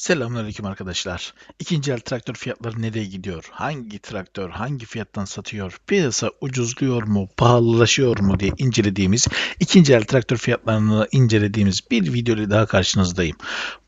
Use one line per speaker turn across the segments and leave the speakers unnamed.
Selamünaleyküm arkadaşlar. İkinci el traktör fiyatları nereye gidiyor? Hangi traktör hangi fiyattan satıyor? Piyasa ucuzluyor mu, pahalılaşıyor mu diye incelediğimiz ikinci el traktör fiyatlarını incelediğimiz bir video ile daha karşınızdayım.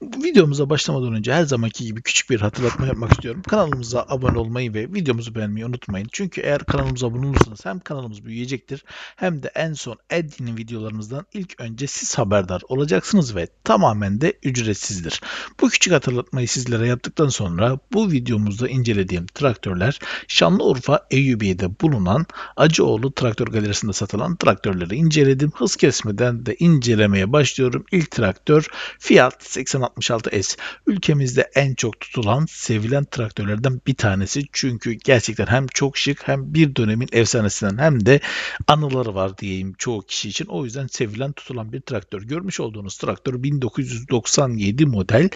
Videomuza başlamadan önce her zamanki gibi küçük bir hatırlatma yapmak istiyorum. Kanalımıza abone olmayı ve videomuzu beğenmeyi unutmayın. Çünkü eğer kanalımıza abone olursanız hem kanalımız büyüyecektir hem de en son Eddy'nin videolarımızdan ilk önce siz haberdar olacaksınız ve tamamen de ücretsizdir. Bu küçük hatırlatmayı sizlere yaptıktan sonra bu videomuzda incelediğim traktörler Şanlıurfa Eyyubiye'de bulunan Acıoğlu Traktör Galerisi'nde satılan traktörleri inceledim. Hız kesmeden de incelemeye başlıyorum. İlk traktör Fiat 8066S. Ülkemizde en çok tutulan, sevilen traktörlerden bir tanesi. Çünkü gerçekten hem çok şık hem bir dönemin efsanesinden hem de anıları var diyeyim çoğu kişi için. O yüzden sevilen tutulan bir traktör. Görmüş olduğunuz traktör 1997 model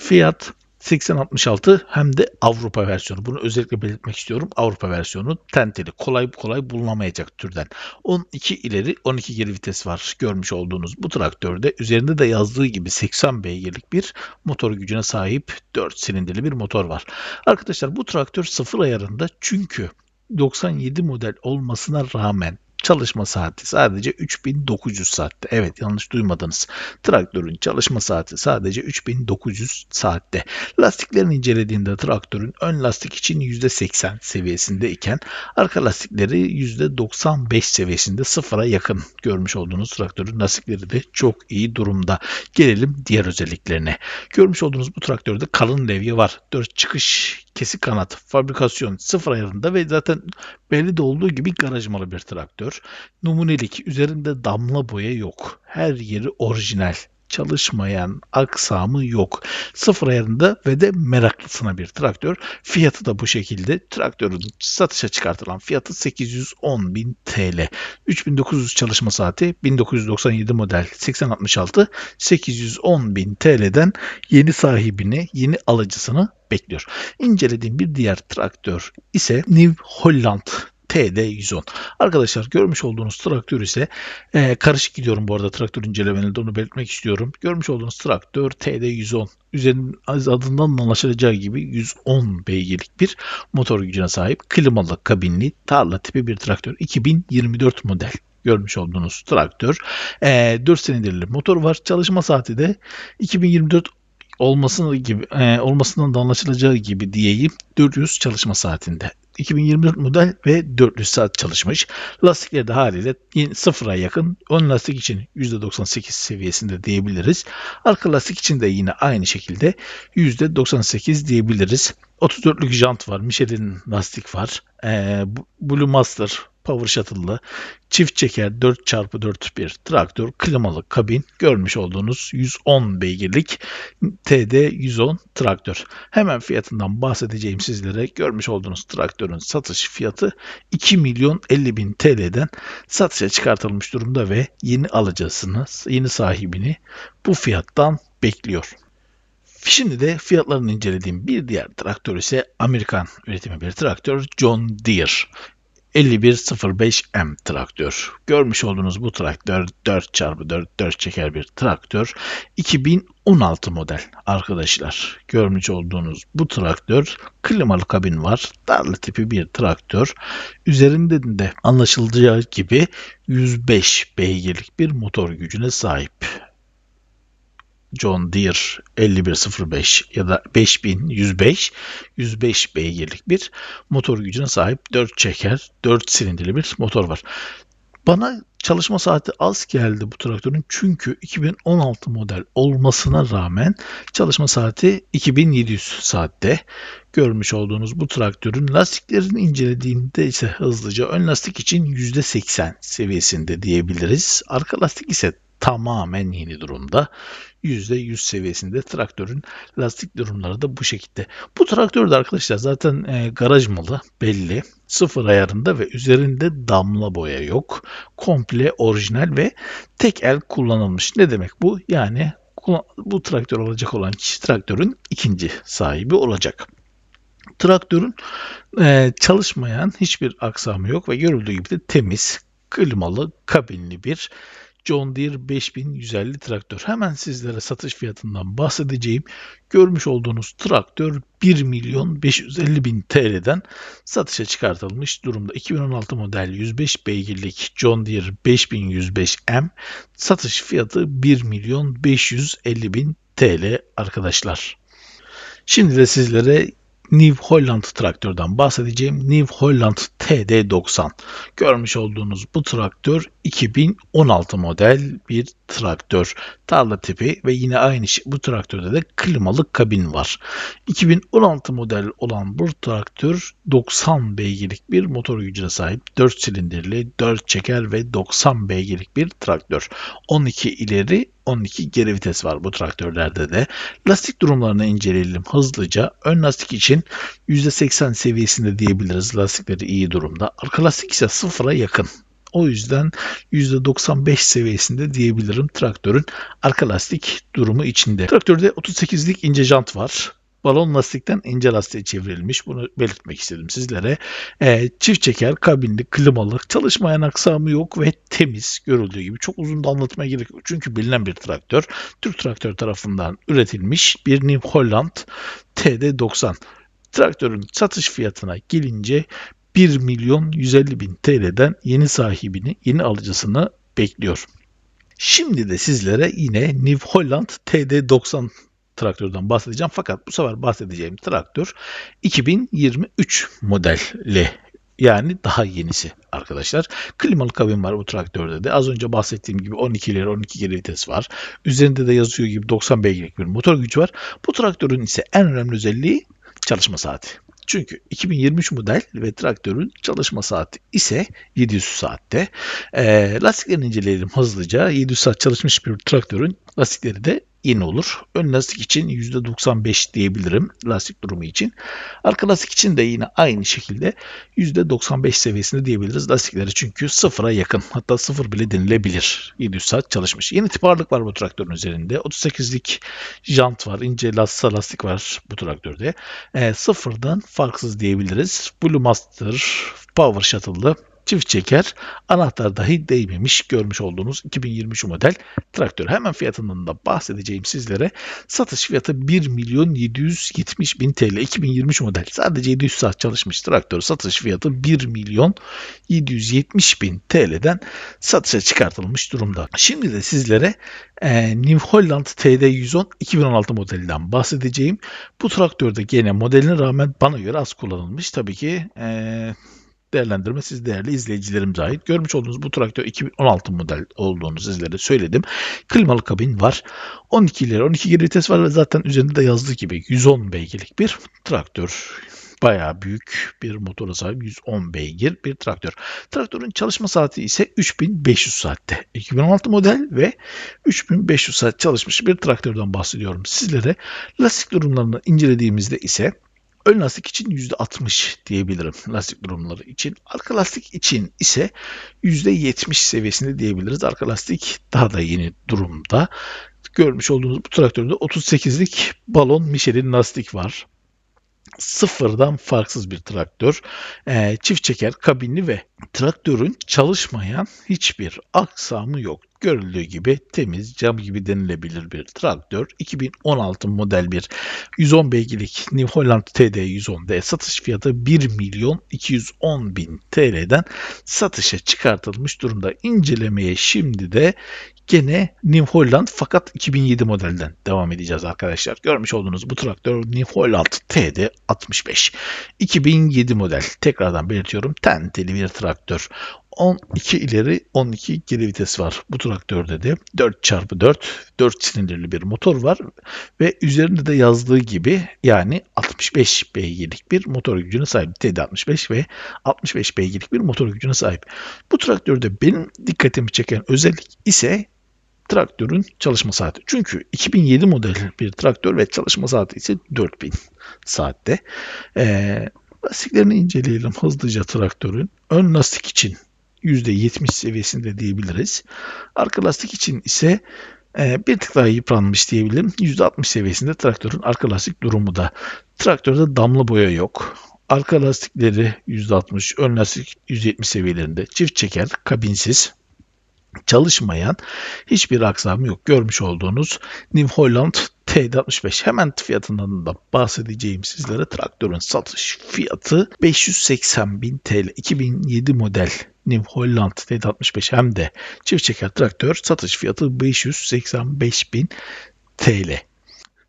Fiat 8066 hem de Avrupa versiyonu. Bunu özellikle belirtmek istiyorum. Avrupa versiyonu tenteli. Kolay kolay bulunamayacak türden. 12 ileri 12 geri vites var. Görmüş olduğunuz bu traktörde üzerinde de yazdığı gibi 80 beygirlik bir motor gücüne sahip 4 silindirli bir motor var. Arkadaşlar bu traktör sıfır ayarında çünkü 97 model olmasına rağmen çalışma saati sadece 3900 saatte. Evet yanlış duymadınız. Traktörün çalışma saati sadece 3900 saatte. Lastiklerini incelediğinde traktörün ön lastik için %80 seviyesinde iken arka lastikleri %95 seviyesinde sıfıra yakın görmüş olduğunuz traktörün lastikleri de çok iyi durumda. Gelelim diğer özelliklerine. Görmüş olduğunuz bu traktörde kalın levye var. 4 çıkış kesik kanat, fabrikasyon sıfır ayarında ve zaten belli de olduğu gibi garaj malı bir traktör. Numunelik üzerinde damla boya yok. Her yeri orijinal çalışmayan aksamı yok. Sıfır ayarında ve de meraklısına bir traktör. Fiyatı da bu şekilde. Traktörün satışa çıkartılan fiyatı 810 bin TL. 3900 çalışma saati 1997 model 8066 810 bin TL'den yeni sahibini, yeni alıcısını bekliyor. İncelediğim bir diğer traktör ise New Holland TD110. Arkadaşlar görmüş olduğunuz traktör ise e, karışık gidiyorum bu arada traktör incelemelerinde onu belirtmek istiyorum. Görmüş olduğunuz traktör TD110 üzerinin adından anlaşılacağı gibi 110 beygirlik bir motor gücüne sahip klimalı kabinli tarla tipi bir traktör 2024 model görmüş olduğunuz traktör. E, 4 silindirli motor var. Çalışma saati de 2024 olmasını gibi e, olmasından da anlaşılacağı gibi diyeyim 400 çalışma saatinde. 2024 model ve 400 saat çalışmış. Lastikleri de haliyle sıfıra yakın. Ön lastik için %98 seviyesinde diyebiliriz. Arka lastik için de yine aynı şekilde %98 diyebiliriz. 34'lük jant var. Michelin lastik var. Ee, Blue Master Power Shuttle'lı çift çeker 4x4 bir traktör klimalı kabin görmüş olduğunuz 110 beygirlik TD 110 traktör. Hemen fiyatından bahsedeceğim sizlere. Görmüş olduğunuz traktörün satış fiyatı 2 milyon 50 bin TL'den satışa çıkartılmış durumda ve yeni alıcısını, yeni sahibini bu fiyattan bekliyor. Şimdi de fiyatlarını incelediğim bir diğer traktör ise Amerikan üretimi bir traktör John Deere. 5105M traktör. Görmüş olduğunuz bu traktör 4x4 4 çeker bir traktör. 2016 model arkadaşlar. Görmüş olduğunuz bu traktör klimalı kabin var. Darlı tipi bir traktör. Üzerinde de anlaşılacağı gibi 105 beygirlik bir motor gücüne sahip. John Deere 5105 ya da 5105 105 beygirlik bir motor gücüne sahip 4 çeker 4 silindirli bir motor var. Bana çalışma saati az geldi bu traktörün çünkü 2016 model olmasına rağmen çalışma saati 2700 saatte. Görmüş olduğunuz bu traktörün lastiklerini incelediğinde ise hızlıca ön lastik için %80 seviyesinde diyebiliriz. Arka lastik ise tamamen yeni durumda. %100 seviyesinde traktörün lastik durumları da bu şekilde. Bu traktör de arkadaşlar zaten e, garaj malı belli. Sıfır ayarında ve üzerinde damla boya yok. Komple orijinal ve tek el kullanılmış. Ne demek bu? Yani bu traktör olacak olan kişi traktörün ikinci sahibi olacak. Traktörün e, çalışmayan hiçbir aksamı yok ve görüldüğü gibi de temiz, klimalı, kabinli bir John Deere 5150 traktör. Hemen sizlere satış fiyatından bahsedeceğim. Görmüş olduğunuz traktör 1 milyon 550 bin TL'den satışa çıkartılmış durumda. 2016 model 105 beygirlik John Deere 5105M satış fiyatı 1 milyon 550 bin TL arkadaşlar. Şimdi de sizlere New Holland traktörden bahsedeceğim. New Holland TD90. Görmüş olduğunuz bu traktör 2016 model bir traktör. Tarla tipi ve yine aynı şey bu traktörde de klimalı kabin var. 2016 model olan bu traktör 90 beygirlik bir motor gücüne sahip. 4 silindirli, 4 çeker ve 90 beygirlik bir traktör. 12 ileri 12 geri vites var bu traktörlerde de. Lastik durumlarını inceleyelim hızlıca. Ön lastik için %80 seviyesinde diyebiliriz. Lastikleri iyi durumda. Arka lastik ise sıfıra yakın. O yüzden %95 seviyesinde diyebilirim traktörün arka lastik durumu içinde. Traktörde 38'lik ince jant var balon lastikten ince lastiğe çevrilmiş. Bunu belirtmek istedim sizlere. E, çift çeker, kabinli, klimalı, çalışmayan aksamı yok ve temiz görüldüğü gibi. Çok uzun da anlatmaya gerek yok. Çünkü bilinen bir traktör. Türk Traktör tarafından üretilmiş bir New Holland TD90. Traktörün satış fiyatına gelince 1 milyon 150 bin TL'den yeni sahibini, yeni alıcısını bekliyor. Şimdi de sizlere yine New Holland TD90 traktörden bahsedeceğim. Fakat bu sefer bahsedeceğim traktör 2023 modeli yani daha yenisi arkadaşlar. Klimalı kabin var bu traktörde de. Az önce bahsettiğim gibi 12 ileri 12 geri vites var. Üzerinde de yazıyor gibi 90 beygirlik bir motor gücü var. Bu traktörün ise en önemli özelliği çalışma saati. Çünkü 2023 model ve traktörün çalışma saati ise 700 saatte. E, lastiklerini inceleyelim hızlıca. 700 saat çalışmış bir traktörün lastikleri de yeni olur. Ön lastik için %95 diyebilirim lastik durumu için. Arka lastik için de yine aynı şekilde %95 seviyesinde diyebiliriz lastikleri çünkü sıfıra yakın hatta sıfır bile denilebilir. 700 saat çalışmış. Yeni tip ağırlık var bu traktörün üzerinde. 38'lik jant var. ince lastik lastik var bu traktörde. E, sıfırdan farksız diyebiliriz. Blue Master Power Shuttle'lı çift çeker, anahtar dahi değmemiş görmüş olduğunuz 2023 model traktör. Hemen fiyatından da bahsedeceğim sizlere. Satış fiyatı 1 milyon 770 bin TL 2023 model. Sadece 700 saat çalışmış traktör satış fiyatı 1 milyon 770 bin TL'den satışa çıkartılmış durumda. Şimdi de sizlere e, New Holland TD110 2016 modelinden bahsedeceğim. Bu traktörde gene modeline rağmen bana göre az kullanılmış. Tabii ki e, değerlendirme siz değerli izleyicilerimize ait. Görmüş olduğunuz bu traktör 2016 model olduğunu sizlere söyledim. Klimalı kabin var. 12 ileri 12 geri vites var ve zaten üzerinde de yazdığı gibi 110 beygirlik bir traktör bayağı büyük bir motora sahip 110 beygir bir traktör. Traktörün çalışma saati ise 3500 saatte. 2016 model ve 3500 saat çalışmış bir traktörden bahsediyorum sizlere. Lastik durumlarını incelediğimizde ise Ön lastik için %60 diyebilirim lastik durumları için. Arka lastik için ise %70 seviyesinde diyebiliriz. Arka lastik daha da yeni durumda. Görmüş olduğunuz bu traktörde 38'lik balon Michelin lastik var sıfırdan farksız bir traktör. E, çift çeker kabinli ve traktörün çalışmayan hiçbir aksamı yok. Görüldüğü gibi temiz, cam gibi denilebilir bir traktör. 2016 model bir 110 beygirlik New Holland TD 110D satış fiyatı 1 milyon 210 bin TL'den satışa çıkartılmış durumda. İncelemeye şimdi de Gene New Holland fakat 2007 modelden devam edeceğiz arkadaşlar. Görmüş olduğunuz bu traktör New Holland TD 65. 2007 model. Tekrardan belirtiyorum. Tenteli bir traktör. 12 ileri 12 geri vites var bu traktörde de 4x4 4 silindirli bir motor var ve üzerinde de yazdığı gibi yani 65 beygirlik bir motor gücüne sahip TD65 ve 65 beygirlik bir motor gücüne sahip. Bu traktörde benim dikkatimi çeken özellik ise traktörün çalışma saati. Çünkü 2007 model bir traktör ve çalışma saati ise 4000 saatte. Ee, lastiklerini inceleyelim hızlıca traktörün. Ön lastik için %70 seviyesinde diyebiliriz. Arka lastik için ise e, bir tık daha yıpranmış diyebilirim. %60 seviyesinde traktörün arka lastik durumu da. Traktörde damla boya yok. Arka lastikleri %60, ön lastik %70 seviyelerinde. Çift çeker, kabinsiz. Çalışmayan hiçbir aksamı yok. Görmüş olduğunuz New Holland T65. Hemen fiyatından da bahsedeceğim sizlere. Traktörün satış fiyatı 580 bin TL. 2007 model New Holland T65 hem de çift çeker traktör satış fiyatı 585 bin TL.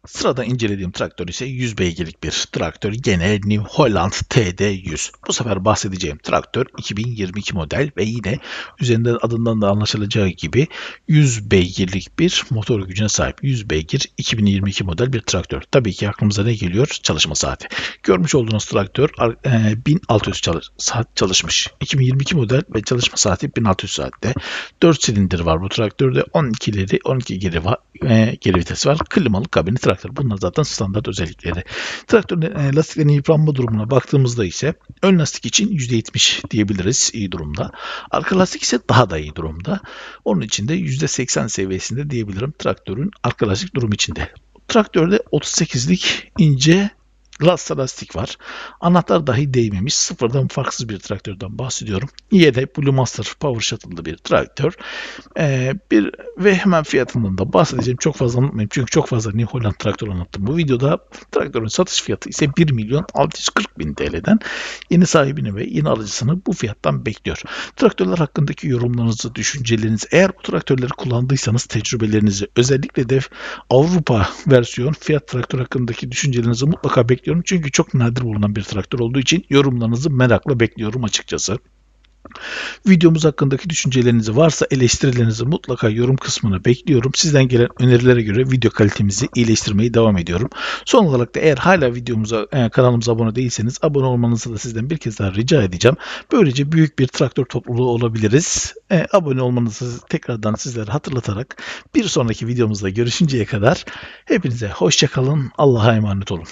Sırada incelediğim traktör ise 100 beygirlik bir traktör. Gene New Holland TD100. Bu sefer bahsedeceğim traktör 2022 model ve yine üzerinde adından da anlaşılacağı gibi 100 beygirlik bir motor gücüne sahip. 100 beygir 2022 model bir traktör. Tabii ki aklımıza ne geliyor? Çalışma saati. Görmüş olduğunuz traktör e, 1600 çalış, saat çalışmış. 2022 model ve çalışma saati 1600 saatte. 4 silindir var bu traktörde. 12 ileri 12 geri, e, geri vites var. Klimalı kabini traktör. Bunlar zaten standart özellikleri. Traktörün e, lastiklerin yıpranma durumuna baktığımızda ise ön lastik için %70 diyebiliriz iyi durumda. Arka lastik ise daha da iyi durumda. Onun için de %80 seviyesinde diyebilirim traktörün arka lastik durum içinde. Traktörde 38'lik ince Lasta lastik var. Anahtar dahi değmemiş. Sıfırdan farksız bir traktörden bahsediyorum. Yine Blue Master Power Shuttle'lı bir traktör. Ee, bir ve hemen fiyatından da bahsedeceğim. Çok fazla anlatmayayım. Çünkü çok fazla New Holland traktör anlattım bu videoda. Traktörün satış fiyatı ise 1 milyon 640 bin TL'den yeni sahibini ve yeni alıcısını bu fiyattan bekliyor. Traktörler hakkındaki yorumlarınızı, düşüncelerinizi eğer bu traktörleri kullandıysanız tecrübelerinizi özellikle de Avrupa versiyon fiyat traktör hakkındaki düşüncelerinizi mutlaka bekliyorum. Çünkü çok nadir bulunan bir traktör olduğu için yorumlarınızı merakla bekliyorum açıkçası. Videomuz hakkındaki düşüncelerinizi varsa eleştirilerinizi mutlaka yorum kısmına bekliyorum. Sizden gelen önerilere göre video kalitemizi iyileştirmeye devam ediyorum. Son olarak da eğer hala videomuza e, kanalımıza abone değilseniz abone olmanızı da sizden bir kez daha rica edeceğim. Böylece büyük bir traktör topluluğu olabiliriz. E, abone olmanızı tekrardan sizlere hatırlatarak bir sonraki videomuzda görüşünceye kadar hepinize hoşçakalın. Allah'a emanet olun.